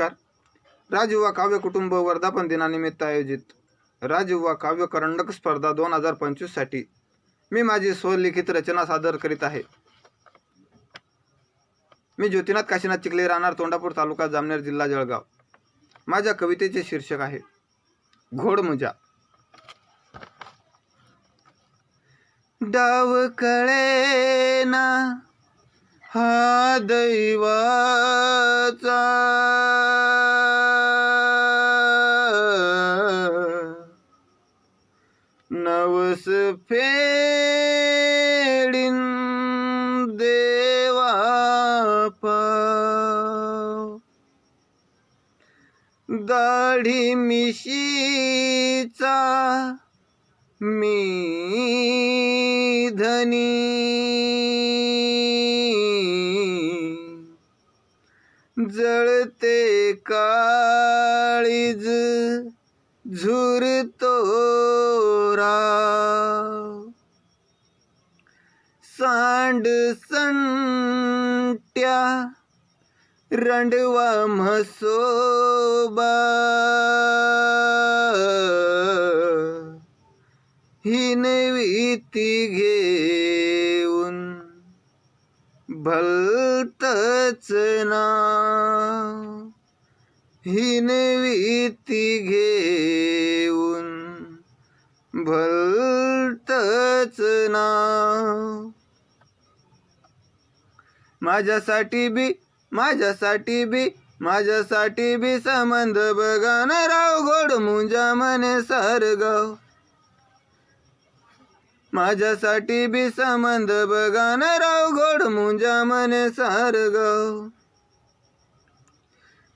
राजयुवा काव्य कुटुंब वर्धापन दिनानिमित्त आयोजित राजयुवा काव्य करंडक स्पर्धा दोन हजार पंचवीससाठी मी माझी स्वलिखित रचना सादर करीत आहे. मी ज्योतिनाथ काशीनाथ चिखले राहणार तोंडापूर तालुका जामनेर जिल्हा जळगाव. माझ्या कवितेचे शीर्षक आहे घोडमुजा डाव कळेना हा दैवाचा फेडीन देवा दाढी मिशीचा मी धनी. जळते काळीज झुरतो राव सांड संट्या रंडवा म्हसोबा. हिनवीती घेऊन भलतच नाव हिनवीती घेऊन भलतच ना. माझ्यासाठी बी माझ्यासाठी बी माझ्यासाठी बी संबंध बघान राव गोड मुंजा मने सारगाव माझ्यासाठी बी संबंध बघान राव गोड मुंजा मने सारगाव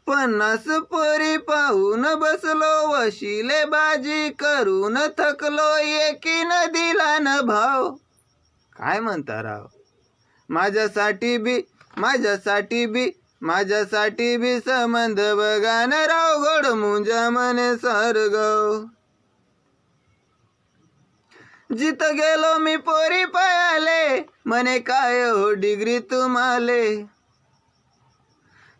पन्नास पोरी पाहून बसलो वशिले बाजी करून थकलो एकीन दिला न भाव. काय म्हणता राव? माझ्यासाठी बी माझ्यासाठी बी माझ्यासाठी बी संबंध बघान राव गोड मुंजा मने सारगाव जित गेलो मी पोरी पळाले मने काय हो डिग्री तुम्हाले?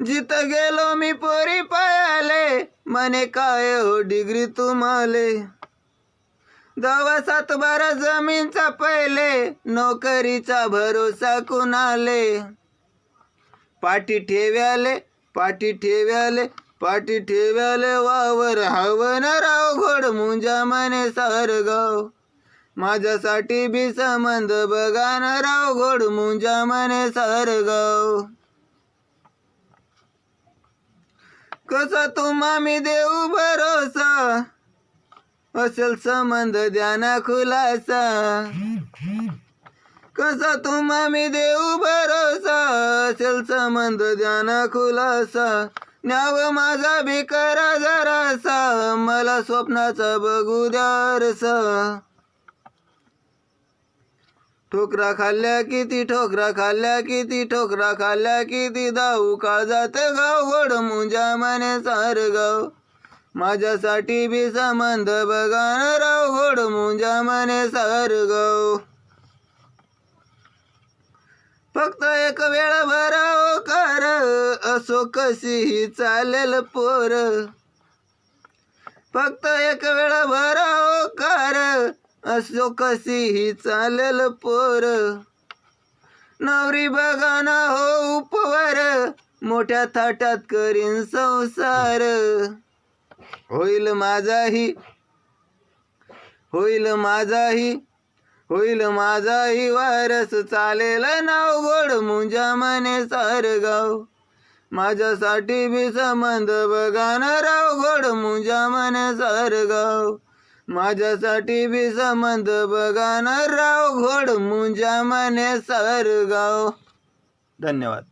जित गेलो मी पोरी पळाले मने काय हो डिग्री तुम्हाले? दवा सात बारा जमीनचा पहिले. नोकरीचा भरोसा कुणाले? पाठी ठेव्याले पाठी ठेव्याले पाठी ठेव्याले वावर हवन राव घोड मुंजा मने सारगाव. माझ्यासाठी बी संबंध बघान राव घोड मुंजा मने सारगाव. कसा तुम्हा मी देऊ भरोसा? असेल संबंध द्याना खुलासा. कसा तुम्हा मी देऊ भरोसा? असेल संबंध द्याना खुलासा. न्याव माझा भिकारा जरासा. मला स्वप्नाचा बघू द्यारसा. ठोकरा खाल्ल्या किती ठोकरा खाल्ल्या किती ठोकरा खाल्ल्या किती? दाऊ काळजात गाव? गोड मुंजा मने सारगाव माझ्यासाठी बी संबंध बघान राव गोड मुंजा मने गौ फक्त एक वेळ भराव कर असो कशीही चालेल पोर. फक्त एक वेळ भराव कर असो कशीही चालेल पोर. नवरी बघाना हो उपवर मोठ्या थाटात करीन संसार. होईल माझाही होईल माझाही होईल माझाही वारस चालेल नाव गोड मुंजा मने सारगाव. माझ्यासाठी बी संबंध बघाना राव गोड मुंजा मने सारगाव. माझ्यासाठी बी संबंध बघाना राव घोड मुंजा मने सारगाव. धन्यवाद.